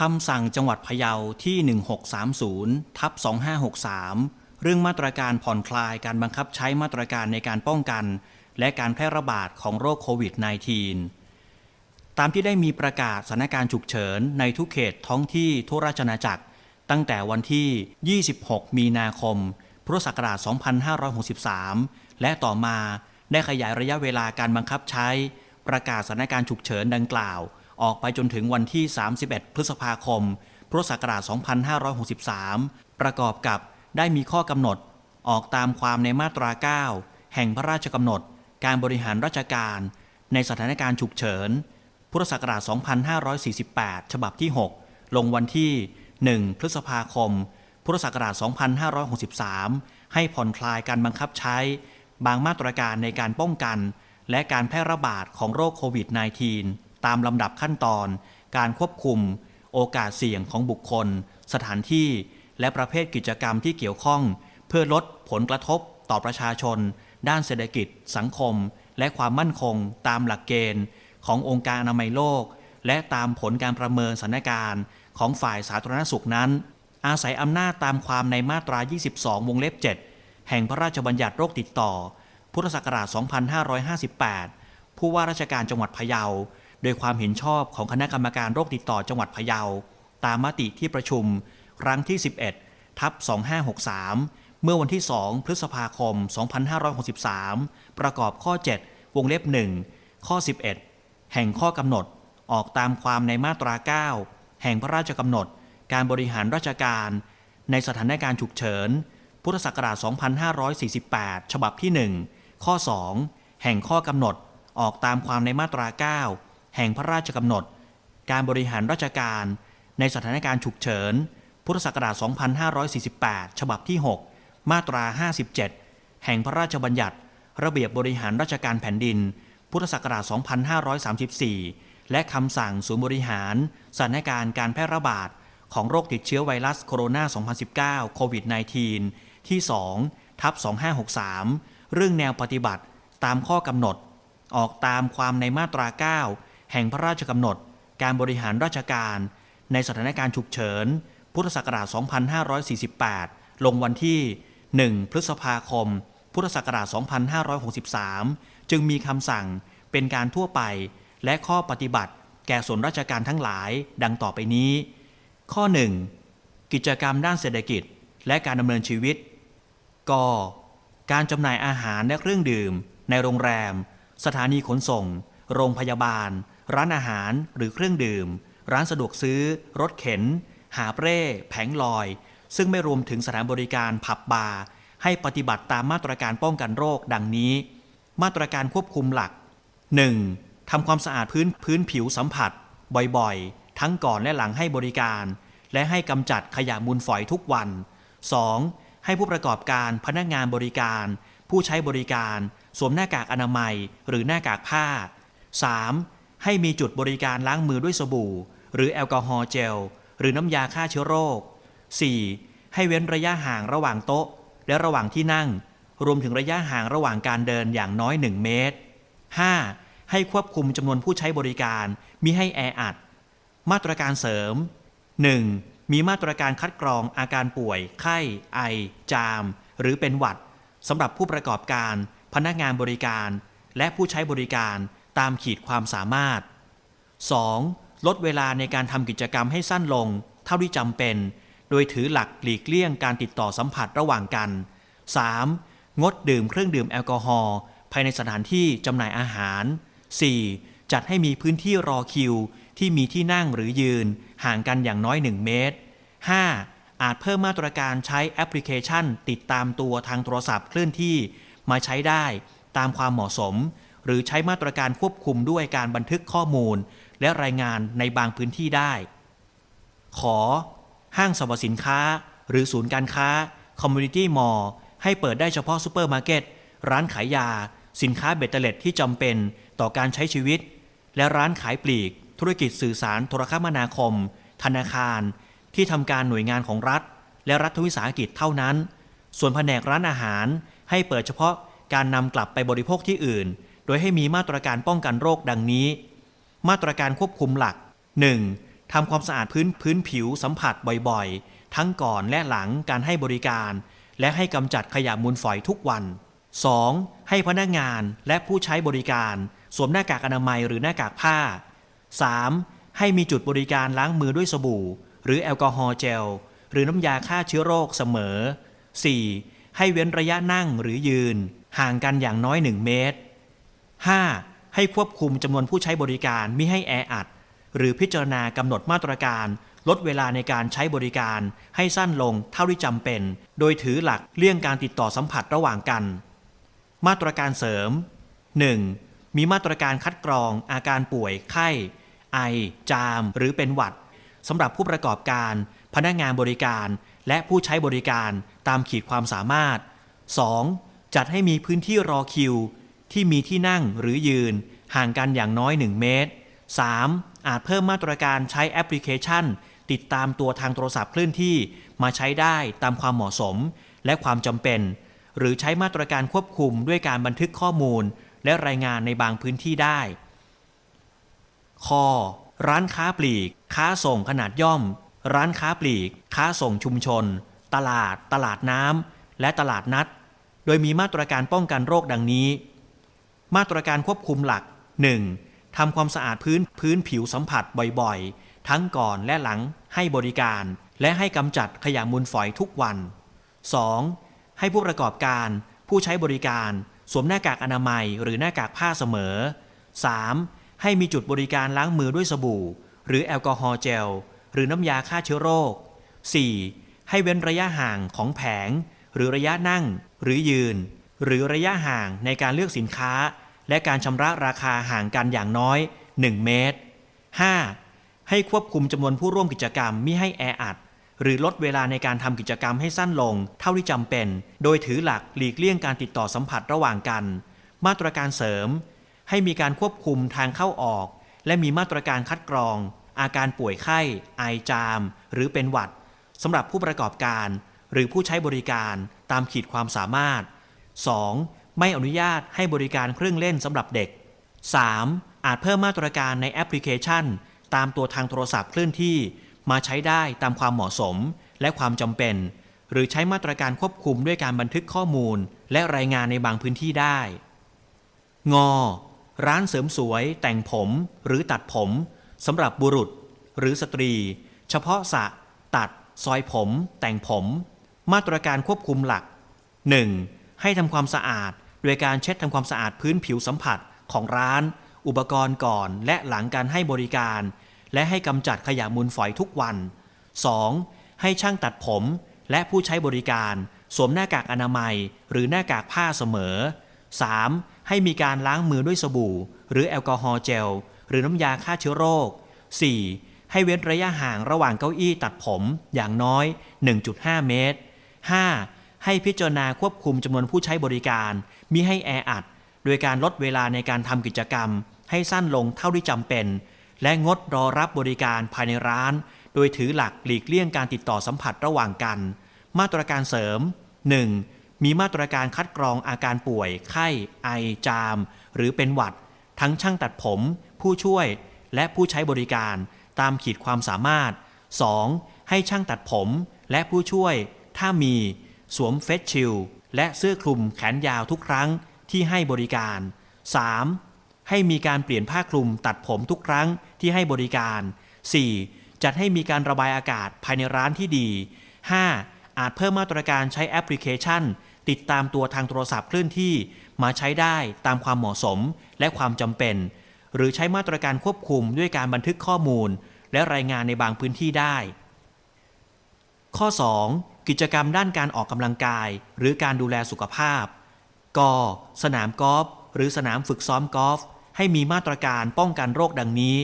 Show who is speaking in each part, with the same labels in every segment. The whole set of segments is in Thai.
Speaker 1: คำสั่งจังหวัดพะเยาที่ 1630ทับ2563 เรื่องมาตรการผ่อนคลายการบังคับใช้มาตรการในการป้องกัน และการแพร่ระบาดของโรคโควิด -19 ตามที่ได้มีประกาศสถานการณ์ฉุกเฉินในทุกเขตท้องที่ทั่วราชอาณาจักร ตั้งแต่วันที่ 26 มีนาคม พุทธศักราช 2563 และต่อมาได้ขยายระยะเวลาการบังคับใช้ประกาศสถานการณ์ฉุกเฉินดังกล่าว ออกไปจนถึงวันที่ 31 พฤษภาคม พุทธศักราช 2563 ประกอบกับได้มีข้อกำหนด ออกตามความในมาตรา 9 แห่งพระราชกำหนด การบริหารราชการ ในสถานการณ์ฉุกเฉิน พุทธศักราช 2548 ฉบับที่ 6 ลงวันที่ 1 พฤษภาคม พุทธศักราช 2563 ให้ผ่อนคลายการบังคับใช้ บางมาตรการในการป้องกัน และการแพร่ระบาดของโรคโควิด -19 ตามลำดับขั้นตอน การควบคุม โอกาสเสี่ยงของบุคคล สถานที่ และประเภทกิจกรรมที่เกี่ยวข้อง เพื่อลดผลกระทบต่อประชาชน ด้านเศรษฐกิจ สังคม และความมั่นคง ตามหลักเกณฑ์ ขององค์การอนามัยโลก และตามผลการประเมินสถานการณ์ของฝ่ายสาธารณสุขนั้น อาศัยอำนาจตามความในมาตรา 22 วงเล็บ 7 แห่งพระราชบัญญัติโรคติดต่อ พุทธศักราช 2558 ผู้ว่าราชการจังหวัดพะเยา โดยความเห็นชอบของคณะกรรมการโรคติดต่อจังหวัดพะเยา ตามมติที่ประชุม ครั้งที่ 11 ทับ 2563 เมื่อวันที่ 2 พฤษภาคม 2563 ประกอบข้อ 7 วงเล็บ 1 ข้อ 11 แห่งข้อกำหนด ออกตามความในมาตรา 9 แห่งพระราชกำหนด การบริหารราชการ ในสถานการณ์ฉุกเฉิน พุทธศักราช 2548 ฉบับที่ 1 ข้อ 2 แห่งข้อกำหนด ออกตามความในมาตรา 9 แห่งพระราชกำหนด การบริหารราชการ ในสถานการณ์ฉุกเฉิน พุทธศักราช 2548 ฉบับที่ 6 มาตรา 57 แห่งพระราชบัญญัติ ระเบียบบริหารราชการแผ่นดิน พุทธศักราช 2534 และคำสั่งศูนย์บริหาร สถานการณ์การแพร่ระบาด ของโรคติดเชื้อไวรัสโคโรนา 2019 โควิด -19 ที่ 2 ทับ 2563 เรื่องแนวปฏิบัติตามข้อกำหนด ออกตามความในมาตรา 9 แห่งพระราชกำหนด การบริหารราชการ ในสถานการณ์ฉุกเฉิน พุทธศักราช 2548 ลงวันที่ 1 พฤษภาคม พุทธศักราช 2563 จึงมีคำสั่งเป็นการทั่วไปและข้อปฏิบัติ แก่ส่วนราชการทั้งหลายดังต่อไปนี้ ข้อ 1. กิจกรรมด้านเศรษฐกิจ และการดำเนินชีวิตกการจำหน่ายอาหารและเครื่องดื่ม ในโรงแรม สถานีขนส่ง โรงพยาบาล ร้านอาหารหรือเครื่องดื่ม ร้านสะดวกซื้อ รถเข็น หาบเร่ แผงลอย ซึ่งไม่รวมถึงสถานบริการผับบาร์ให้ปฏิบัติตามมาตรการป้องกันโรคดังนี้ มาตรการควบคุมหลัก 1. ทำความสะอาดพื้นพื้นผิวสัมผัส บ่อยๆ ทั้งก่อนและหลังให้บริการ และให้กำจัดขยะมูลฝอยทุกวัน 2. ให้ผู้ประกอบการพนักงานบริการ ผู้ใช้บริการ สวมหน้ากากอนามัยหรือหน้ากากผ้า 3. ให้มีจุดบริการล้างมือด้วยสบู่ หรือแอลกอฮอล์เจล หรือน้ำยาฆ่าเชื้อโรค 4. ให้เว้นระยะห่างระหว่างโต๊ะ และระหว่างที่นั่ง รวมถึงระยะห่างระหว่างการเดินอย่างน้อย 1 เมตร 5. ให้ควบคุมจำนวนผู้ใช้บริการมิให้แออัด มาตรการเสริม 1. มีมาตรการคัดกรองอาการป่วย ไข้ ไอ จาม หรือเป็นหวัดสำหรับผู้ประกอบการ พนักงานบริการ และผู้ใช้บริการ ตามขีดความสามารถ 2. ลดเวลาในการทำกิจกรรมให้สั้นลง เท่าที่จำเป็น โดยถือหลักหลีกเลี่ยงการติดต่อสัมผัสระหว่างกัน 3. งดดื่มเครื่องดื่มแอลกอฮอล์ภายในสถานที่จำหน่ายอาหาร 4. จัดให้มีพื้นที่รอคิว ที่มีที่นั่งหรือยืน ห่างกันอย่างน้อย 1 เมตร 5. อาจเพิ่มมาตรการใช้แอปพลิเคชัน ติดตามตัวทางโทรศัพท์เคลื่อนที่มาใช้ได้ตามความเหมาะสม หรือใช้มาตรการควบคุมด้วยการบันทึกข้อมูล และรายงานในบางพื้นที่ได้ ขอ ห้างสรรพสินค้า หรือศูนย์การค้าคอมมูนิตี้มอลล์ให้เปิดได้เฉพาะซูเปอร์มาร์เก็ตร้านขายยา สินค้าเบตเตอร์เล็ตที่จำเป็นต่อการใช้ชีวิต และร้านขายปลีก ธุรกิจสื่อสารโทรคมนาคม ธนาคาร ที่ทำการหน่วยงานของรัฐ และรัฐวิสาหกิจเท่านั้น ส่วนแผนกร้านอาหารให้เปิดเฉพาะการนำกลับไปบริโภคที่อื่น ดยให้มีมาตรการป้องกันโรคดังนี้ มาตรการควบคุมหลัก 1. ทำความสะอาดพื้นพื้นผิวสัมผัสบ่อยๆ ทั้งก่อนและหลังการให้บริการ และให้กำจัดขยะมูลฝอยทุกวัน 2. ให้พนักงานและผู้ใช้บริการ สวมหน้ากากอนามัยหรือหน้ากากผ้า 3. ให้มีจุดบริการล้างมือด้วยสบู่ หรือแอลกอฮอล์เจล หรือน้ำยาฆ่าเชื้อโรคเสมอ 4. ให้เว้นระยะนั่งหรือยืน ห่างกันอย่างน้อย 1 เมตร 5. ให้ควบคุมจำนวนผู้ใช้บริการมิให้แออัด หรือพิจารณากำหนดมาตรการ ลดเวลาในการใช้บริการ ให้สั้นลงเท่าที่จำเป็น โดยถือหลักเลี่ยงการติดต่อสัมผัสระหว่างกัน มาตรการเสริม 1. มีมาตรการคัดกรอง อาการป่วย ไข้ ไอ จาม หรือเป็นหวัดสำหรับผู้ประกอบการ พนักงานบริการ และผู้ใช้บริการตามขีดความสามารถ 2. จัดให้มีพื้นที่รอคิว ที่มีที่นั่งหรือยืน ห่างกันอย่างน้อย 1 เมตร 3. อาจเพิ่มมาตรการใช้แอปพลิเคชัน ติดตามตัวทางโทรศัพท์เคลื่อนที่มาใช้ได้ตามความเหมาะสม และความจำเป็น หรือใช้มาตรการควบคุมด้วยการบันทึกข้อมูล และรายงานในบางพื้นที่ได้คอร้านค้าปลีก ค้าส่งขนาดย่อม ร้านค้าปลีก ค้าส่งชุมชน ตลาด ตลาดน้ำและตลาดนัด โดยมีมาตรการป้องกันโรคดังนี้ มาตรการควบคุมหลัก 1. ทำความสะอาดพื้นพื้นผิวสัมผัสบ่อยๆ ทั้งก่อนและหลังให้บริการ และให้กำจัดขยะมูลฝอยทุกวัน 2. ให้ผู้ประกอบการผู้ใช้บริการ สวมหน้ากากอนามัยหรือหน้ากากผ้าเสมอ 3. ให้มีจุดบริการล้างมือด้วยสบู่ หรือแอลกอฮอล์เจล หรือน้ำยาฆ่าเชื้อโรค 4. ให้เว้นระยะห่างของแผง หรือระยะนั่ง หรือยืน หรือระยะห่างในการเลือกสินค้า และการชำระราคาห่างกันอย่างน้อย 1 เมตร 5. ให้ควบคุมจำนวนผู้ร่วมกิจกรรมมิให้แออัด หรือลดเวลาในการทำกิจกรรมให้สั้นลง เท่าที่จำเป็น โดยถือหลักหลีกเลี่ยงการติดต่อสัมผัสระหว่างกัน มาตรการเสริม ให้มีการควบคุมทางเข้าออก และมีมาตรการคัดกรอง อาการป่วยไข้ ไอจาม หรือเป็นหวัดสำหรับผู้ประกอบการ หรือผู้ใช้บริการตามขีดความสามารถ 2. ไม่อนุญาตให้บริการเครื่องเล่นสำหรับเด็ก 3. อาจเพิ่มมาตรการในแอปพลิเคชัน ตามตัวทางโทรศัพท์เคลื่อนที่ มาใช้ได้ตามความเหมาะสมและความจำเป็น หรือใช้มาตรการควบคุมด้วยการบันทึกข้อมูล และรายงานในบางพื้นที่ได้ งอ ร้านเสริมสวย แต่งผมหรือตัดผมสำหรับบุรุษ หรือสตรี เฉพาะสระตัด ซอยผม แต่งผม มาตรการควบคุมหลัก 1. ให้ทำความสะอาด โดยการเช็ดทำความสะอาดพื้นผิวสัมผัสของร้าน อุปกรณ์ก่อนและหลังการให้บริการ และให้กำจัดขยะมูลฝอยทุกวัน 2. ให้ช่างตัดผมและผู้ใช้บริการสวมหน้ากากอนามัย หรือหน้ากากผ้าเสมอ 3. ให้มีการล้างมือด้วยสบู่ หรือแอลกอฮอล์เจล หรือน้ำยาฆ่าเชื้อโรค 4. ให้เว้นระยะห่างระหว่างเก้าอี้ตัดผมอย่างน้อย 1.5 เมตร 5. ให้พิจารณาควบคุมจำนวนผู้ใช้บริการ มิให้แออัด โดยการลดเวลาในการทำกิจกรรม ให้สั้นลงเท่าที่จำเป็น และงดรอรับบริการภายในร้าน โดยถือหลักหลีกเลี่ยงการติดต่อสัมผัสระหว่างกัน มาตรการเสริม 1. มีมาตรการคัดกรองอาการป่วย ไข้ ไอ จาม หรือเป็นหวัด ทั้งช่างตัดผม ผู้ช่วย และผู้ใช้บริการตามขีดความสามารถ 2. ให้ช่างตัดผมและผู้ช่วย ถ้ามี สวมเฟสชิล และเสื้อคลุมแขนยาวทุกครั้งที่ให้บริการ 3. ให้มีการเปลี่ยนผ้าคลุมตัดผมทุกครั้งที่ให้บริการ 4. จัดให้มีการระบายอากาศภายในร้านที่ดี 5. อาจเพิ่มมาตรการใช้แอปพลิเคชัน ติดตามตัวทางโทรศัพท์เคลื่อนที่ มาใช้ได้ตามความเหมาะสมและความจำเป็น หรือใช้มาตรการควบคุมด้วยการบันทึกข้อมูล และรายงานในบางพื้นที่ได้ ข้อ 2. กิจกรรมด้านการออกกำลังกาย หรือการดูแลสุขภาพกสนามกอล์ฟหรือสนามฝึกซ้อมกอล์ฟให้มีมาตรการป้องกันโรคดังนี้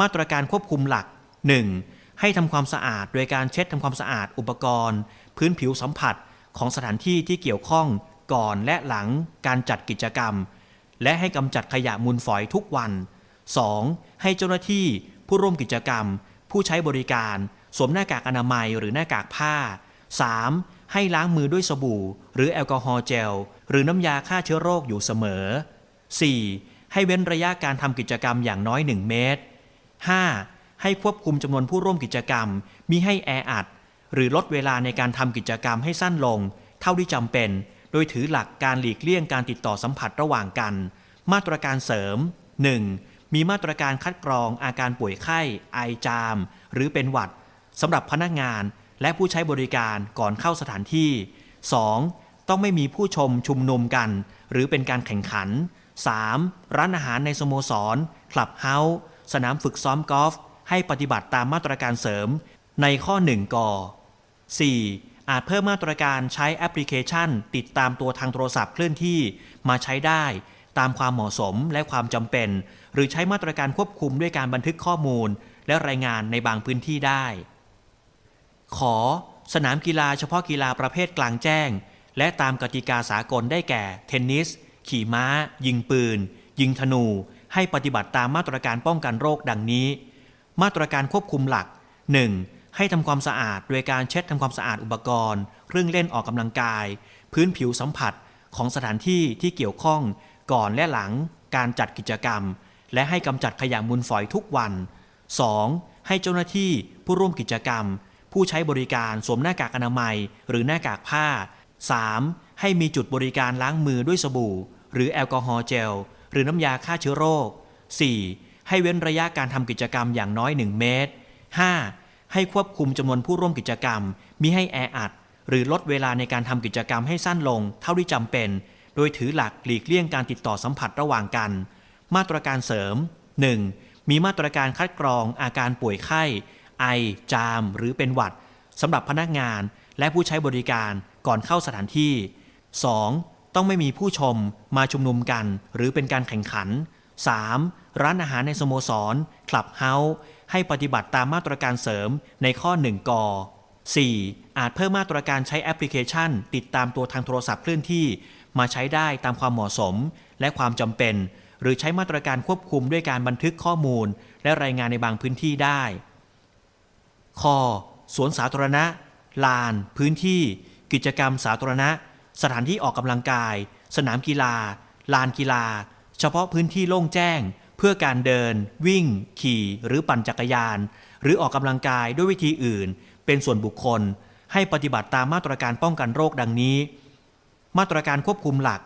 Speaker 1: มาตรการควบคุมหลัก 1. ให้ทำความสะอาดโดยการเช็ดทำความสะอาดอุปกรณ์ พื้นผิวสัมผัสของสถานที่ที่เกี่ยวข้องก่อนและหลังการจัดกิจกรรม และให้กำจัดขยะมูลฝอยทุกวัน 2. ให้เจ้าหน้าที่ผู้ร่วมกิจกรรม ผู้ใช้บริการ สวมหน้ากากอนามัยหรือหน้ากากผ้า 3. ให้ล้างมือด้วยสบู่ หรือแอลกอฮอล์เจล หรือน้ำยาฆ่าเชื้อโรคอยู่เสมอ 4. ให้เว้นระยะการทำกิจกรรมอย่างน้อย 1 เมตร 5. ให้ควบคุมจำนวนผู้ร่วมกิจกรรมมิให้แออัด หรือลดเวลาในการทำกิจกรรมให้สั้นลง เท่าที่จำเป็น โดยถือหลักการหลีกเลี่ยงการติดต่อสัมผัสระหว่างกัน มาตรการเสริม 1. มีมาตรการคัดกรองอาการป่วยไข้ ไอจาม หรือเป็นหวัดสำหรับพนักงาน และผู้ใช้บริการก่อนเข้าสถานที่ 2. ต้องไม่มีผู้ชมชุมนุมกัน หรือเป็นการแข่งขัน 3. ร้านอาหารในสโมสร คลับเฮาส์สนามฝึกซ้อมกอล์ฟให้ปฏิบัติตามมาตรการเสริม ในข้อ 1ก 4. อาจเพิ่มมาตรการใช้แอปพลิเคชัน ติดตามตัวทางโทรศัพท์เคลื่อนที่มาใช้ได้ ตามความเหมาะสมและความจำเป็น หรือใช้มาตรการควบคุมด้วยการบันทึกข้อมูล และรายงานในบางพื้นที่ได้ ขอสนามกีฬาเฉพาะกีฬาประเภทกลางแจ้ง และตามกติกาสากลได้แก่ เทนนิส ขี่ม้า ยิงปืน ยิงธนู ให้ปฏิบัติตามมาตรการป้องกันโรคดังนี้ มาตรการควบคุมหลัก 1. ให้ทำความสะอาดโดยการเช็ดทำความสะอาดอุปกรณ์ เครื่องเล่นออกกำลังกาย พื้นผิวสัมผัสของสถานที่ที่เกี่ยวข้องก่อนและหลังการจัดกิจกรรม และให้กำจัดขยะมูลฝอยทุกวัน 2. ให้เจ้าหน้าที่ผู้ร่วมกิจกรรม ผู้ใช้บริการสวมหน้ากากอนามัย หรือหน้ากากผ้า 3. ให้มีจุดบริการล้างมือด้วยสบู่ หรือแอลกอฮอล์เจล หรือน้ำยาฆ่าเชื้อโรค 4. ให้เว้นระยะการทำกิจกรรมอย่างน้อย 1 เมตร 5. ให้ควบคุมจำนวนผู้ร่วมกิจกรรมมิให้แออัด หรือลดเวลาในการทำกิจกรรมให้สั้นลง เท่าที่จำเป็น โดยถือหลักหลีกเลี่ยงการติดต่อสัมผัสระหว่างกัน มาตรการเสริม 1. มีมาตรการคัดกรองอาการป่วยไข้ ไอ จาม หรือเป็นหวัดสำหรับพนักงานและผู้ใช้บริการก่อนเข้าสถานที่ 2. ต้องไม่มีผู้ชมมาชุมนุมกัน หรือเป็นการแข่งขัน 3. ร้านอาหารในสโมสรคลับเฮาส์ให้ปฏิบัติตามมาตรการเสริมในข้อ 1กอ 4. อาจเพิ่มมาตรการใช้แอปพลิเคชัน ติดตามตัวทางโทรศัพท์เคลื่อนที่ มาใช้ได้ตามความเหมาะสม และความจำเป็น หรือใช้มาตรการควบคุมด้วยการบันทึกข้อมูล และรายงานในบางพื้นที่ได้ คอสวนสาธารณะ ลาน พื้นที่ กิจกรรมสาธารณะ สถานที่ออกกำลังกาย สนามกีฬา ลานกีฬา เฉพาะพื้นที่โล่งแจ้ง เพื่อการเดิน วิ่ง ขี่ หรือปั่นจักรยาน หรือออกกำลังกายด้วยวิธีอื่น เป็นส่วนบุคคล ให้ปฏิบัติตามมาตรการป้องกันโรคดังนี้ มาตรการควบคุมหลัก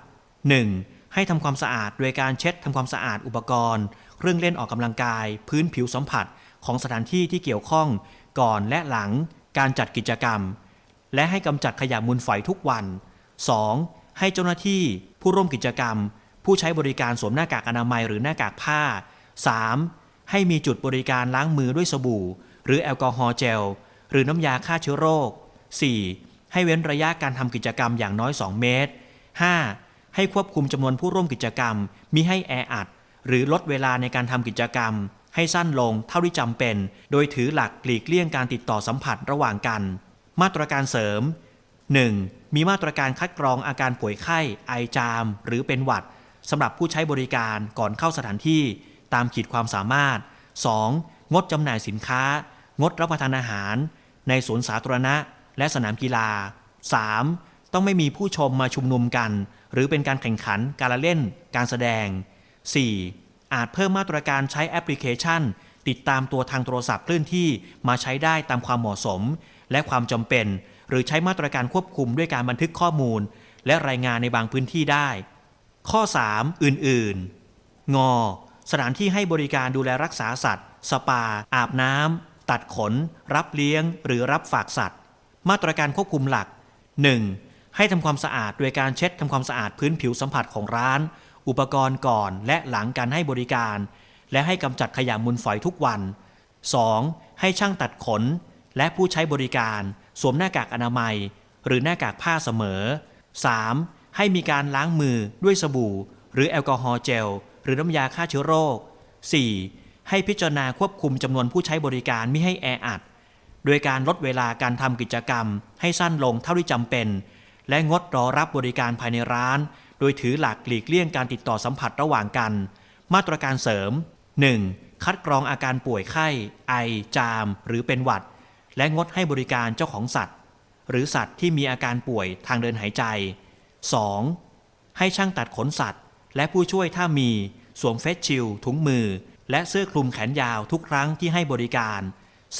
Speaker 1: 1. ให้ทำความสะอาดโดยการเช็ดทำความสะอาดอุปกรณ์ เครื่องเล่นออกกำลังกาย พื้นผิวสัมผัสของสถานที่ที่เกี่ยวข้อง ก่อนและหลังการจัดกิจกรรม และให้กำจัดขยะมูลฝอยทุกวัน 2. ให้เจ้าหน้าที่ผู้ร่วมกิจกรรม ผู้ใช้บริการสวมหน้ากากอนามัยหรือหน้ากากผ้า 3. ให้มีจุดบริการล้างมือด้วยสบู่ หรือแอลกอฮอล์เจล หรือน้ำยาฆ่าเชื้อโรค 4. ให้เว้นระยะการทำกิจกรรมอย่างน้อย 2 เมตร 5. ให้ควบคุมจำนวนผู้ร่วมกิจกรรมมิให้แออัด หรือลดเวลาในการทำกิจกรรม ให้สั้นลงเท่าที่จำเป็น โดยถือหลักหลีกเลี่ยงการติดต่อสัมผัสระหว่างกัน มาตรการเสริม 1. มีมาตรการคัดกรองอาการป่วยไข้ ไอจาม หรือเป็นหวัดสำหรับผู้ใช้บริการก่อนเข้าสถานที่ ตามขีดความสามารถ 2. งดจำหน่ายสินค้า งดรับประทานอาหาร ในสวนสาธารณะ และสนามกีฬา 3. ต้องไม่มีผู้ชมมาชุมนุมกัน หรือเป็นการแข่งขันการละเล่น การแสดง 4. อาจเพิ่มมาตรการใช้แอปพลิเคชัน ติดตามตัวทางโทรศัพท์เคลื่อนที่มาใช้ได้ตามความเหมาะสม และความจำเป็น หรือใช้มาตรการควบคุมด้วยการบันทึกข้อมูล และรายงานในบางพื้นที่ได้ ข้อ 3 อื่นๆ งอ สถานที่ให้บริการดูแลรักษาสัตว์ สปา อาบน้ำตัดขน รับเลี้ยง หรือรับฝากสัตว์ มาตรการควบคุมหลัก 1. ให้ทำความสะอาดโดยการเช็ดทำความสะอาดพื้นผิวสัมผัสของร้าน อุปกรณ์ก่อนและหลังการให้บริการ และให้กำจัดขยะมูลฝอยทุกวัน 2. ให้ช่างตัดขน และผู้ใช้บริการ สวมหน้ากากอนามัย หรือหน้ากากผ้าเสมอ 3. ให้มีการล้างมือด้วยสบู่ หรือแอลกอฮอล์เจล หรือน้ำยาฆ่าเชื้อโรค 4. ให้พิจารณาควบคุมจำนวนผู้ใช้บริการไม่ให้แออัด โดยการลดเวลาการทำกิจกรรม ให้สั้นลงเท่าที่จำเป็น และงดรอรับบริการภายในร้าน โดยถือหลักหลีกเลี่ยงการติดต่อสัมผัสระหว่างกัน มาตรการเสริม 1. คัดกรองอาการป่วยไข้ ไอ จาม หรือเป็นหวัด และงดให้บริการเจ้าของสัตว์ หรือสัตว์ที่มีอาการป่วยทางเดินหายใจ 2. ให้ช่างตัดขนสัตว์ และผู้ช่วยถ้ามีสวมเฟสชิลถุงมือ และเสื้อคลุมแขนยาวทุกครั้งที่ให้บริการ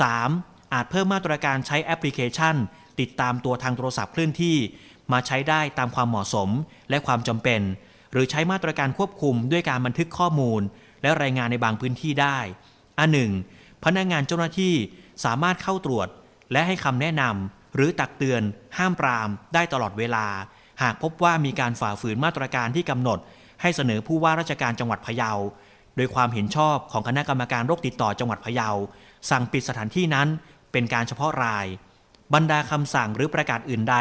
Speaker 1: 3. อาจเพิ่มมาตรการใช้แอปพลิเคชัน ติดตามตัวทางโทรศัพท์เคลื่อนที่ มาใช้ได้ตามความเหมาะสมและความจำเป็น หรือใช้มาตรการควบคุมด้วยการบันทึกข้อมูล และรายงานในบางพื้นที่ได้ อันหนึ่งพนักงานเจ้าหน้าที่สามารถเข้าตรวจ และให้คำแนะนำหรือตักเตือน ห้ามปราม ได้ตลอดเวลา หากพบว่ามีการฝ่าฝืนมาตรการที่กำหนด ให้เสนอผู้ว่าราชการจังหวัดพะเยา โดยความเห็นชอบของคณะกรรมการโรคติดต่อจังหวัดพะเยา สั่งปิดสถานที่นั้นเป็นการเฉพาะราย บรรดาคำสั่งหรือประกาศอื่นใด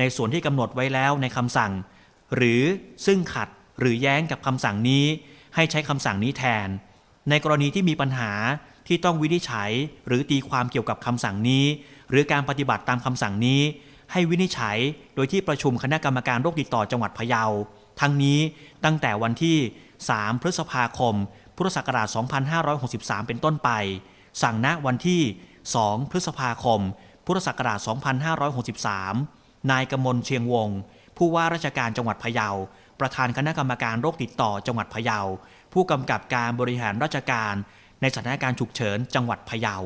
Speaker 1: ในส่วนที่กำหนดไว้แล้วในคำสั่ง หรือซึ่งขัดหรือแย้งกับคำสั่งนี้ ให้ใช้คำสั่งนี้แทน ในกรณีที่มีปัญหาที่ต้องวินิจฉัย หรือตีความเกี่ยวกับคำสั่งนี้ หรือการปฏิบัติตามคำสั่งนี้ ให้วินิจฉัย โดยที่ประชุมคณะกรรมการโรคติดต่อจังหวัดพะเยา ทั้งนี้ตั้งแต่วันที่ 3 พฤษภาคม พุทธศักราช 2563 เป็นต้นไป สั่งณวันที่ 2 พฤษภาคม พุทธศักราช 2563 นายกมลเชียงวง ผู้ว่าราชการจังหวัดพะเยา ประธานคณะกรรมการโรคติดต่อจังหวัดพะเยา ผู้กำกับการบริหารราชการ ในสถานการณ์ฉุกเฉินจังหวัดพะเยา